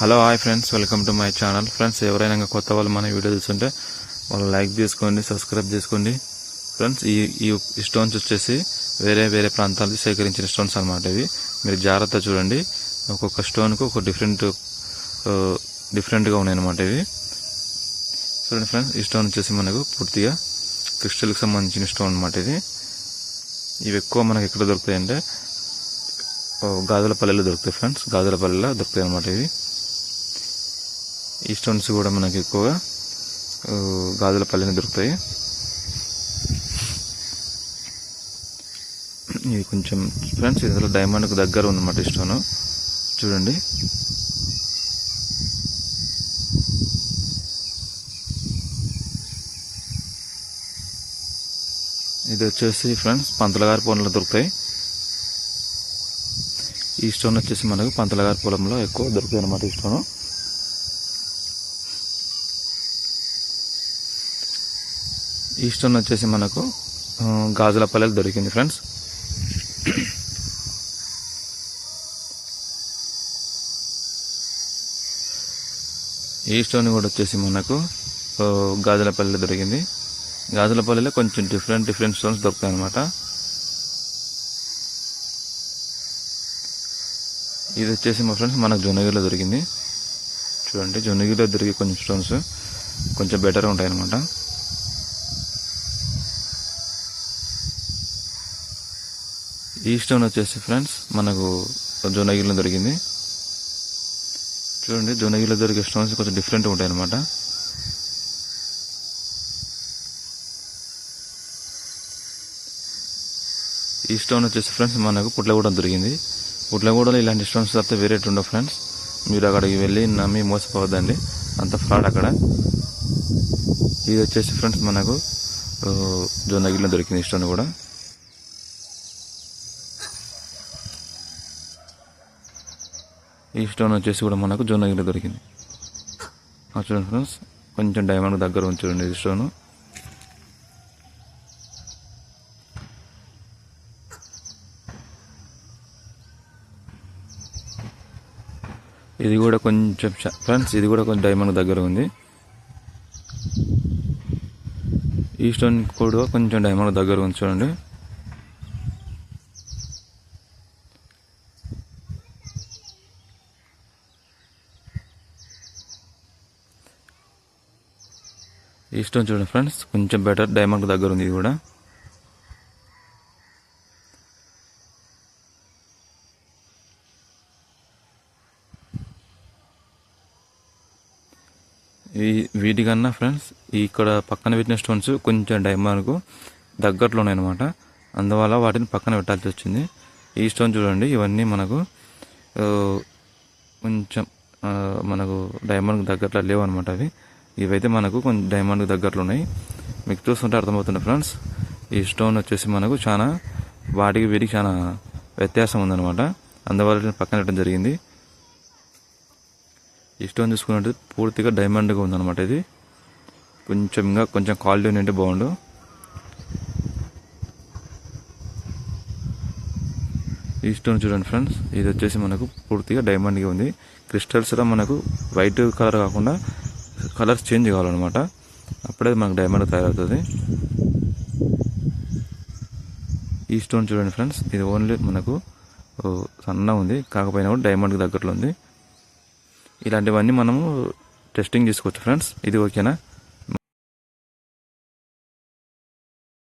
Hello hi friends welcome to my channel friends ఎవరైనా కొత్త వాళ్ళు మన వీడియో చూస్తుంటే వాళ్ళు లైక్ చేసుకోండి సబ్స్క్రైబ్ చేసుకోండి. ఫ్రెండ్స్ ఈ ఈ స్టోన్స్ వచ్చేసి వేరే వేరే ప్రాంతాలకు సేకరించిన స్టోన్స్ అనమాట ఇవి. మీరు జాగ్రత్త చూడండి. ఒక్కొక్క స్టోన్కు ఒక డిఫరెంట్ డిఫరెంట్గా ఉన్నాయి అనమాట ఇవి. చూడండి ఫ్రెండ్స్ ఈ స్టోన్ వచ్చేసి మనకు పూర్తిగా క్రిస్టల్కి సంబంధించిన స్టోన్ అనమాట ఇది. ఇవి ఎక్కువ మనకి ఎక్కడ దొరుకుతాయి అంటే గాజులపల్లెలో దొరుకుతాయి ఫ్రెండ్స్ గాజులపల్లెలో దొరుకుతాయి అనమాట ఇవి. ఈ స్టోన్స్ కూడా మనకి ఎక్కువగా గాజుల పల్లెని దొరుకుతాయి. ఇది కొంచెం ఫ్రెండ్స్ ఇందులో డైమండ్కి దగ్గర ఉందన్నమాట ఈ స్టోను చూడండి. ఇది వచ్చేసి ఫ్రెండ్స్ పంతలగారి పొలంలో దొరుకుతాయి. ఈ స్టోన్ వచ్చేసి మనకు పంతలగారి పొలంలో ఎక్కువ దొరుకుతాయి అన్నమాట ఈ స్టోన్ ఈ స్టోన్ వచ్చేసి మనకు గాజుల పల్లెలు దొరికింది ఫ్రెండ్స్. ఈ స్టోన్ కూడా వచ్చేసి మనకు ఆ, గాజులపల్లెలో దొరికింది. గాజులపల్లిలో కొంచెం డిఫరెంట్ డిఫరెంట్ స్టోన్స్ దొరుకుతాయి అనమాట ఇది వచ్చేసి మా ఫ్రెండ్స్ మనకు జొన్నగిరిలో దొరికింది. చూడండి జొన్నగిరిలో దొరికే కొంచెం స్టోన్స్ కొంచెం బెటర్ ఉంటాయి అనమాట ఈ స్టోన్ వచ్చేసి ఫ్రెండ్స్ మనకు జోనగిరిలో దొరికింది. చూడండి జొన్నగిరిలో దొరికే స్టోన్స్ కొంచెం డిఫరెంట్ ఉంటాయి అనమాట ఈ స్టోన్ వచ్చేసి ఫ్రెండ్స్ మనకు పుట్లగూడెం దొరికింది. పుట్లగూడలో ఇలాంటి స్టోన్స్ తప్పితే వేరే ఉండవు ఫ్రెండ్స్. మీరు అక్కడికి వెళ్ళి నమ్మి మోసపోవద్దండి. అంత ఫ్రాడ్ అక్కడ. ఇది వచ్చేసి ఫ్రెండ్స్ మనకు జోనగిరిలో దొరికింది ఈ స్టోన్ కూడా. ఈ స్టోన్ వచ్చేసి కూడా మనకు జొన్నగిరిలో దొరికింది. చూడండి ఫ్రెండ్స్ కొంచెం డైమండ్ దగ్గర ఉంచండి ఈ స్టోను. ఇది కూడా కొంచెం ఫ్రెండ్స్ ఇది కూడా కొంచెం డైమండ్ దగ్గర ఉంది. ఈ స్టోన్ కూడా కొంచెం డైమండ్ దగ్గర ఉంది చూడండి ఈ స్టోన్ చూడండి ఫ్రెండ్స్. కొంచెం బెటర్ డైమండ్ దగ్గర ఉంది ఇది కూడా. ఈ వీటికన్నా ఫ్రెండ్స్ ఇక్కడ పక్కన పెట్టిన స్టోన్స్ కొంచెం డైమండ్కు దగ్గరలో ఉన్నాయన్నమాట. అందువల్ల వాటిని పక్కన పెట్టాల్సి వచ్చింది. ఈ స్టోన్ చూడండి ఇవన్నీ మనకు కొంచెం మనకు డైమండ్కి దగ్గరలో లేవు అనమాట అవి. ఇవైతే మనకు కొంచెం డైమండ్కి దగ్గరలో ఉన్నాయి మీకు చూస్తుంటే అర్థమవుతుంది ఫ్రెండ్స్ ఈ స్టోన్ వచ్చేసి మనకు చాలా వాటికి వీటికి చాలా వ్యత్యాసం ఉందన్నమాట. అందువల్ల పక్కన పెట్టడం జరిగింది. ఈ స్టోన్ చూసుకున్నట్టు పూర్తిగా డైమండ్గా ఉందన్నమాట ఇది. కొంచెం ఇంకా కొంచెం క్వాలిటీ ఉంటే బాగుండు. ఈ స్టోన్ చూడండి ఫ్రెండ్స్ ఇది వచ్చేసి మనకు పూర్తిగా డైమండ్గా ఉంది. క్రిస్టల్స్లో మనకు వైట్ కలర్ కాకుండా కలర్స్ చేంజ్ కావాలన్నమాట. అప్పుడే మనకు డైమండ్ తయారవుతుంది. ఈ స్టోన్ చూడండి ఫ్రెండ్స్ ఇది ఓన్లీ మనకు సన్న ఉంది. కాకపోయినా కూడా డైమండ్కి దగ్గరలో ఉంది. ఇలాంటివన్నీ మనము టెస్టింగ్ చేసుకోవచ్చు ఫ్రెండ్స్ ఇది ఓకేనా